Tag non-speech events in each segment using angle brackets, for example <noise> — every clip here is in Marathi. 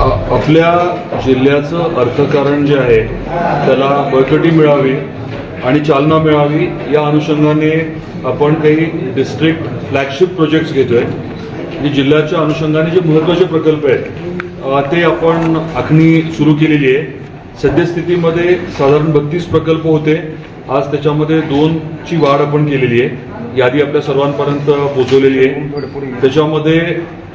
आपल्या जिल्ह्याचं अर्थकारण जे आहे त्याला बळकटी मिळावी आणि चालना मिळावी या अनुषंगाने आपण काही डिस्ट्रिक्ट फ्लॅगशिप प्रोजेक्ट्स घेतोय. आणि जिल्ह्याच्या अनुषंगाने जे महत्त्वाचे प्रकल्प आहेत ते आपण आखणी सुरू केलेली आहे. सद्यस्थितीमध्ये साधारण बत्तीस प्रकल्प होते. आज त्याच्यामध्ये दोनची वाढ आपण केलेली आहे. यादी आपल्या सर्वांपर्यंत पोहोचवलेली आहे. त्याच्यामध्ये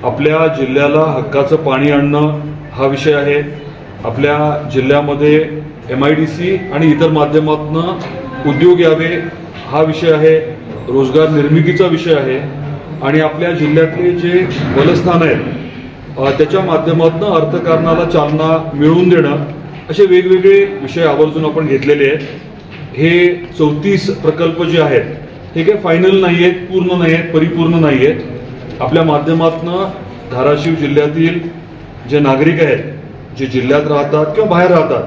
आपल्या जिल्ह्याला हक्काचं पाणी आणणं हा विषय आहे. आपल्या जिल्ह्यामध्ये एम आय डी सी आणि इतर माध्यमातून उद्योग यावे हा विषय आहे. रोजगार निर्मितीचा विषय आहे. आणि आपल्या जिल्ह्यातले जे बलस्थान आहेत त्याच्या माध्यमातून अर्थकारणाला चालना मिळवून देणं असे वेगवेगळे विषय आवर्जून आपण घेतलेले आहेत. हे चौतीस प्रकल्प जे आहेत हे काही फायनल नाही आहेत पूर्ण नाही आहेत परिपूर्ण नाही आहेत आपल्या माध्यमातनं धाराशिव जिल्ह्यातील जे नागरिक आहेत जे जिल्ह्यात राहतात किंवा बाहेर राहतात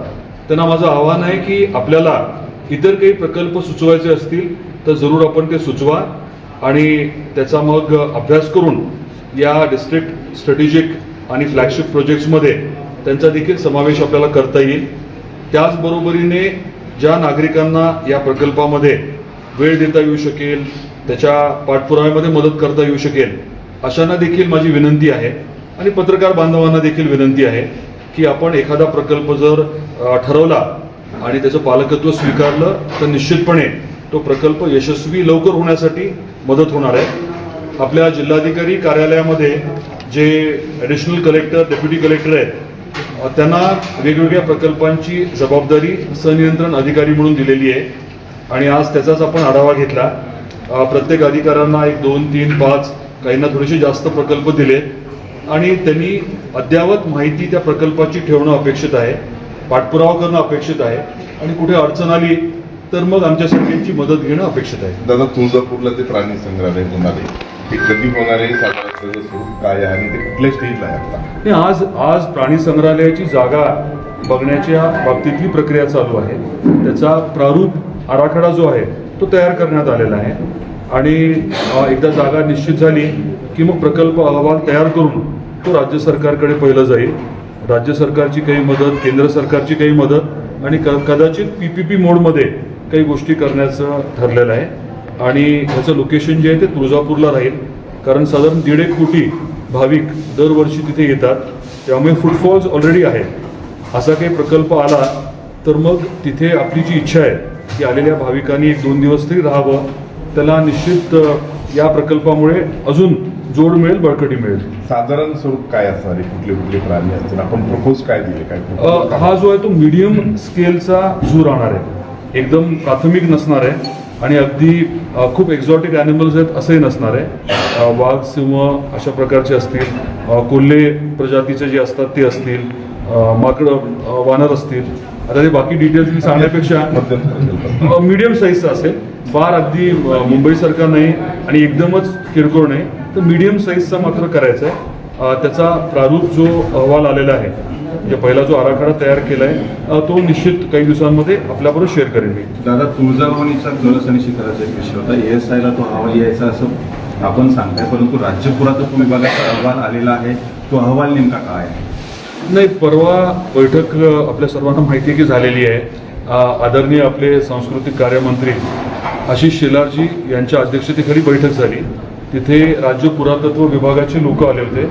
त्यांना माझं आव्हान आहे की आपल्याला इतर काही प्रकल्प सुचवायचे असतील तर जरूर आपण ते सुचवा आणि त्याचा मग अभ्यास करून या डिस्ट्रिक्ट स्ट्रॅटेजिक आणि फ्लॅगशिप प्रोजेक्ट्समध्ये त्यांचा देखील समावेश आपल्याला करता येईल. त्याचबरोबरीने ज्या नागरिकांना या प्रकल्पामध्ये वेळ देता येऊ शकेल त्याच्या पाठपुराव्यामध्ये मदत करता येऊ शकेल अशांना देखील माझी विनंती आहे. आणि पत्रकार बांधवांना देखील विनंती आहे की आपण एखादा प्रकल्प जर ठरवला आणि त्याचं पालकत्व स्वीकारलं तर निश्चितपणे तो प्रकल्प यशस्वी लवकर होण्यासाठी मदत होणार आहे. आपल्या जिल्हाधिकारी कार्यालयामध्ये जे ॲडिशनल कलेक्टर डेप्युटी कलेक्टर आहेत त्यांना वेगवेगळ्या प्रकल्पांची जबाबदारी सनियंत्रण अधिकारी म्हणून दिलेली आहे. आणि आज त्याचाच आपण आढावा घेतला. प्रत्येक अधिकाऱ्यांना एक दोन तीन पाच काहींना थोडेसे जास्त प्रकल्प दिले. आणि त्यांनी अद्ययावत माहिती त्या प्रकल्पाची ठेवणं अपेक्षित आहे पाठपुरावा करणं अपेक्षित आहे. आणि कुठे अडचण आली तर मग आमच्या सगळ्यांची मदत घेणं अपेक्षित आहे. दादा तुळजापूरला ते प्राणी संग्रहालय होणार आहे ते कधी होणार आहे साधारण काय आहे आणि ते कुठल्या स्टेजला आहे आता? आज आज प्राणी संग्रहालयाची जागा बघण्याच्या बाबतीतली प्रक्रिया चालू आहे. त्याचा प्रारूप आराखडा जो आहे तो तयार करण्यात आलेला आहे. आणि एकदा जागा निश्चित झाली की मग प्रकल्प अहवाल तयार करून तो राज्य सरकारकडे पहिलं जाईल. राज्य सरकारची काही मदत केंद्र सरकारची काही मदत आणि क कदाचित पी पी पी मोडमध्ये काही गोष्टी करण्याचं ठरलेलं आहे. आणि ह्याचं लोकेशन जे आहे ते तुळजापूरला राहील. कारण साधारण दीड एक कोटी भाविक दरवर्षी तिथे येतात. त्यामुळे फुटफॉल्स ऑलरेडी आहे असा काही प्रकल्प आला तर मग तिथे आपली जी इच्छा आहे की आलेल्या भाविकांनी एक दोन दिवस तरी राहावं. त्याला निश्चित या प्रकल्पामुळे अजून जोड मिळेल बळकटी मिळेल. साधारण स्वरूप काय असणार आहे? कुठले कुठले प्राणी असतील? आपण प्रपोज काय दिले? काय हा जो आहे तो मीडियम स्केलचा झू राहणार आहे. एकदम प्राथमिक नसणार आहे आणि अगदी खूप एक्झॉटिक ॲनिमल्स आहेत असंही नसणार आहे. वाघ सिंह अशा प्रकारचे असतील. कोल्हे प्रजातीचे जे असतात ते असतील. माकडं वानर असतील. आता ते बाकी डिटेल्स मी सांगण्यापेक्षा. <laughs> मीडियम साईजचा असेल. फार अगदी अ, मुंबईसारखा नाही आणि एकदमच किरकोळ नाही. तर मीडियम साईजचा मात्र करायचा आहे त्याचा प्रारूप जो अहवाल आलेला आहे म्हणजे पहिला जो आराखडा तयार केला आहे तो निश्चित काही दिवसांमध्ये आपल्याबरोबर शेअर करेन मी. दादा तुळजाभवानीचा कळस आणि शिखराचा एक विषय होता. एस आयला तो अहवाल यायचा असं आपण सांगताय परंतु राज्य पुरातत्व विभागाचा अहवाल आलेला आहे. तो अहवाल नेमका काय आहे? नाही परवा बैठक आपल्या सर्वांना माहिती आहे की झालेली आहे. आदरणीय आपले सांस्कृतिक कार्यमंत्री आशिष शेलारजी यांच्या अध्यक्षतेखाली बैठक झाली. तिथे राज्य पुरातत्व विभागाचे लोक आले होते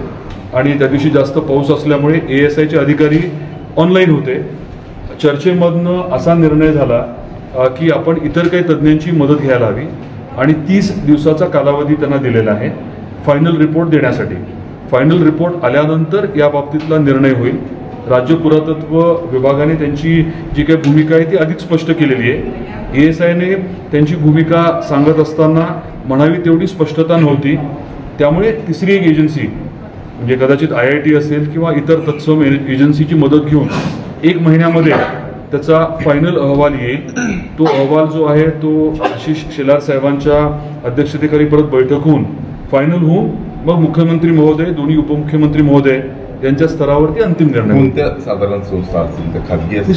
आणि त्या दिवशी जास्त पाऊस असल्यामुळे ए एस आयचे अधिकारी ऑनलाईन होते. चर्चेमधनं असा निर्णय झाला की आपण इतर काही तज्ज्ञांची मदत घ्यायला हवी आणि तीस दिवसाचा कालावधी त्यांना दिलेला आहे फायनल रिपोर्ट देण्यासाठी. फायनल रिपोर्ट आल्यानंतर या बाबतीतला निर्णय होईल. राज्य पुरातत्व विभागाने त्यांची जी काही भूमिका आहे ती अधिक स्पष्ट केलेली आहे. ए एस आयने त्यांची भूमिका सांगत असताना म्हणावी तेवढी स्पष्टता नव्हती. त्यामुळे तिसरी एक एजन्सी म्हणजे कदाचित आय आय टी असेल किंवा इतर तत्सम ए- एजन्सीची मदत घेऊन एक महिन्यामध्ये त्याचा फायनल अहवाल येईल. तो अहवाल जो आहे तो आशिष शेलार साहेबांच्या अध्यक्षतेखाली परत बैठक होऊन फायनल होऊन मग मुख्यमंत्री महोदय दोन्ही उपमुख्यमंत्री महोदय यांच्या स्तरावरती अंतिम निर्णय. कोणत्या साधारण संस्था असतील? त्या खाजगी असतील.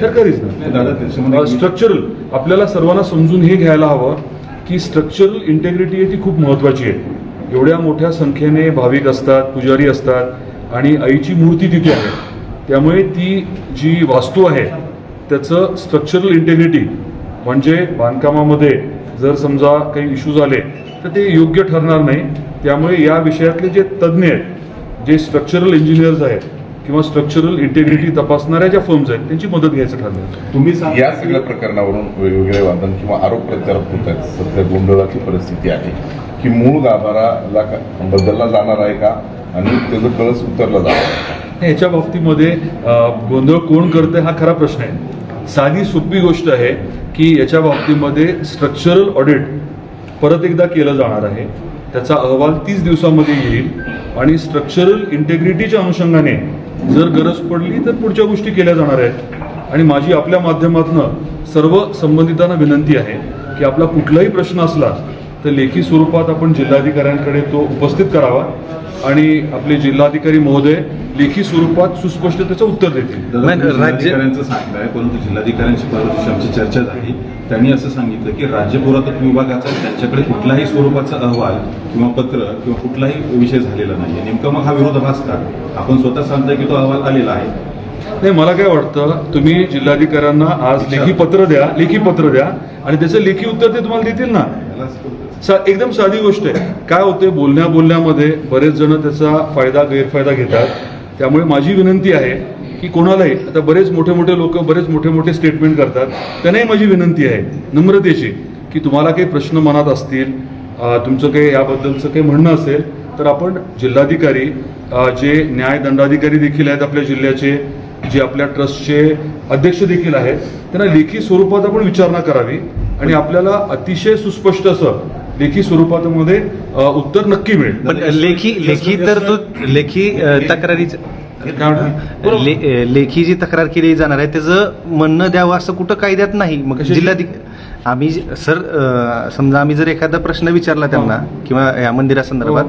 सरकारीच त्याच्यामध्ये- ना स्ट्रक्चरल आपल्याला सर्वांना समजून हे घ्यायला हवं की स्ट्रक्चरल इंटेग्रिटी आहे ती खूप महत्वाची आहे. एवढ्या मोठ्या संख्येने भाविक असतात पुजारी असतात आणि आईची मूर्ती तिथे आहे. त्यामुळे ती जी वास्तू आहे त्याचं स्ट्रक्चरल इंटेग्रिटी म्हणजे बांधकामामध्ये जर समजा काही इश्यूज आले तर ते योग्य ठरणार नाही. त्यामुळे या विषयातले जे तज्ज्ञ आहेत जे स्ट्रक्चरल इंजिनियर्स आहेत किंवा स्ट्रक्चरल इंटेग्रिटी तपासणाऱ्या ज्या फर्म्स आहेत त्यांची मदत घ्यायचं ठरलं तुम्ही सांग या सगळ्या प्रकरणावरून वेगवेगळे वादन किंवा आरोप प्रत्यारोप होत आहेत. सध्या गोंधळाची परिस्थिती आहे की मूळ गाभाराला का- बदलला जाणार आहे का? आणि त्याचं कळस उतरला जाणार? याच्या बाबतीमध्ये गोंधळ कोण करते हा खरा प्रश्न आहे. साधी सोपी गोष्ट आहे की याच्या बाबतीमध्ये स्ट्रक्चरल ऑडिट परत एकदा केलं जाणार आहे. त्याचा अहवाल तीस दिवसामध्ये येईल आणि स्ट्रक्चरल इंटेग्रिटीच्या अनुषंगाने जर गरज पडली तर पुढच्या गोष्टी केल्या जाणार आहेत. आणि माझी आपल्या माध्यमातून सर्व संबंधितांना विनंती आहे की आपला कुठलाही प्रश्न असला तर लेखी स्वरूपात आपण जिल्हाधिकाऱ्यांकडे तो उपस्थित करावा. आणि आपले जिल्हाधिकारी महोदय लेखी स्वरूपात सुस्पष्ट त्याचं उत्तर देतील. दादा, नाही, तुम्ही राज्य- जिल्हाधिकाऱ्यांचं सांगताय परंतु जिल्हाधिकाऱ्यांशी परवा आमची चर्चा झाली. त्यांनी असं सांगितलं की राज्य पुरातत्व विभागाचा त्यांच्याकडे कुठल्याही स्वरूपाचा अहवाल किंवा पत्र किंवा कुठलाही विषय झालेला नाही नेमकं मग हा विरोधाभास का? आपण स्वतः सांगताय की तो अहवाल आलेला आहे. नाही मला काय वाटतं तुम्ही जिल्हाधिकाऱ्यांना आज लेखी पत्र द्या लेखी पत्र द्या आणि त्याचं लेखी उत्तर ते तुम्हाला देतील ना. सा एकदम साधी गोष्ट आहे. काय होते बोलण्या बोलण्यामध्ये बरेच जण त्याचा फायदा गैरफायदा घेतात. त्यामुळे माझी विनंती आहे की कोणालाही आता बरेच मोठे मोठे लोक बरेच मोठे मोठे स्टेटमेंट करतात. त्यांनाही माझी विनंती आहे नम्रतेची की तुम्हाला काही प्रश्न मनात असतील तुमचं काही याबद्दलचं काही म्हणणं असेल तर आपण जिल्हाधिकारी जे न्याय दंडाधिकारी देखील आहेत आपल्या जिल्ह्याचे जे आपल्या ट्रस्टचे अध्यक्ष देखील आहेत त्यांना लेखी स्वरूपात आपण विचारणा करावी. आणि आपल्याला अतिशय सुस्पष्ट असं लेखी स्वरूपामध्ये उत्तर नक्की मिळेल. लेखी लेखी तर तो लेखी तक्रारीच? ले- लेखी जी तक्रार केली जाणार आहे त्याचं म्हणणं द्यावं असं कुठं कायद्यात नाही. मग? जिल्हाधिक आम्ही सर समजा आम्ही जर एखादा प्रश्न विचारला त्यांना किंवा या मंदिरासंदर्भात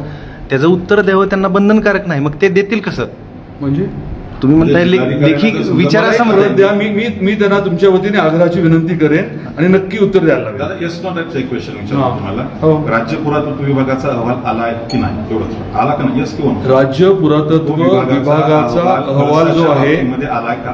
त्याचं उत्तर द्यावं त्यांना बंधनकारक नाही. मग ते देतील कसं? म्हणजे? तुम्ही म्हणताय ले- जिल्हाधिकाऱ्यांना लेखी विचार असं म्हणताय द्या मी मी मी त्यांना तुमच्या वतीने आग्रहाची विनंती करेन आणि नक्की उत्तर द्यायला दादा लागेल येस नॉट एक क्वेश्चन. विचारतो. तुम्हाला राज्य पुरातत्व विभागाचा अहवाल आला आहे की नाही? एवढंच. आला का नाही? येस किंवा? राज्य पुरातत्व विभागाचा अहवाल जो आहे मध्ये आलाय का?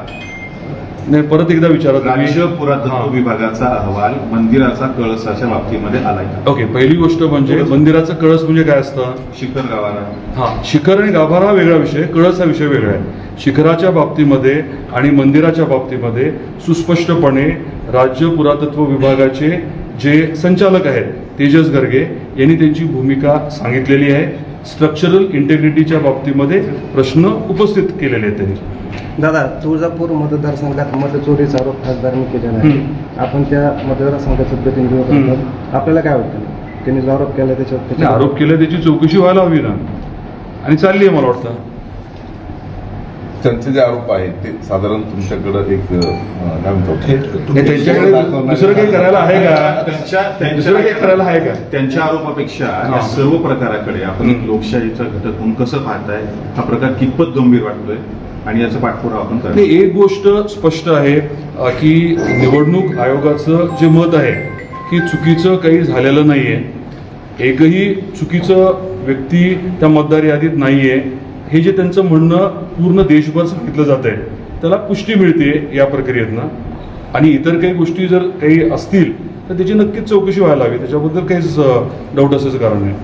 नाही परत एकदा विचारा तुम्ही. पुरातत्व. विभागाचा अहवाल मंदिराचा कळसाच्या बाबतीमध्ये आलाय. का ओके पहिली गोष्ट म्हणजे मंदिराचा कळस म्हणजे काय असतं? शिखर गावाला हा शिखर आणि गाभारा हा वेगळा विषय कळस हा विषय वेगळा आहे. शिखराच्या बाबतीमध्ये आणि मंदिराच्या बाबतीमध्ये सुस्पष्टपणे राज्य पुरातत्व विभागाचे जे संचालक आहेत तेजस गर्गे यांनी त्यांची भूमिका सांगितलेली आहे. स्ट्रक्चरल इंटेग्रिटीच्या बाबतीमध्ये प्रश्न उपस्थित केलेले आहेत त्यांनी. दादा तुळजापूर मतदारसंघात मतचोरीचा आरोप खासदारांनी केलेला आहे. आपण त्या मतदारसंघाचे प्रतिनिधी. होतो आपल्याला काय वाटतं? त्यांनी जो आरोप केला त्याच्यावर त्यांनी आरोप केला त्याची चौकशी व्हायला हवी ना. आणि चालली आहे मला वाटतं. त्यांचे जे आरोप आहेत ते साधारण तुमच्याकडं एक काय म्हणतो? हे त्यांच्याकडे दुसरं काही करायला आहे का? त्यांच्या दुसरं काही करायला आहे का? त्यांच्या आरोपापेक्षा. या सर्व प्रकाराकडे आपण. लोकशाहीचा घटक म्हणून कसं पाहताय हा प्रकार कितपत गंभीर वाटतोय आणि याचा पाठपुरावा आपण करतो नाही एक गोष्ट स्पष्ट आहे की निवडणूक आयोगाचं जे मत आहे की चुकीचं काही झालेलं नाहीये. एकही चुकीचं व्यक्ती त्या मतदार यादीत नाहीये. हे जे त्यांचं म्हणणं पूर्ण देशभर सांगितलं जात आहे त्याला पुष्टी मिळते या प्रक्रियेतनं. आणि इतर काही गोष्टी जर काही असतील तर त्याची नक्कीच चौकशी व्हायला हवी. त्याच्याबद्दल काहीच डाऊट असायचं कारण नाही.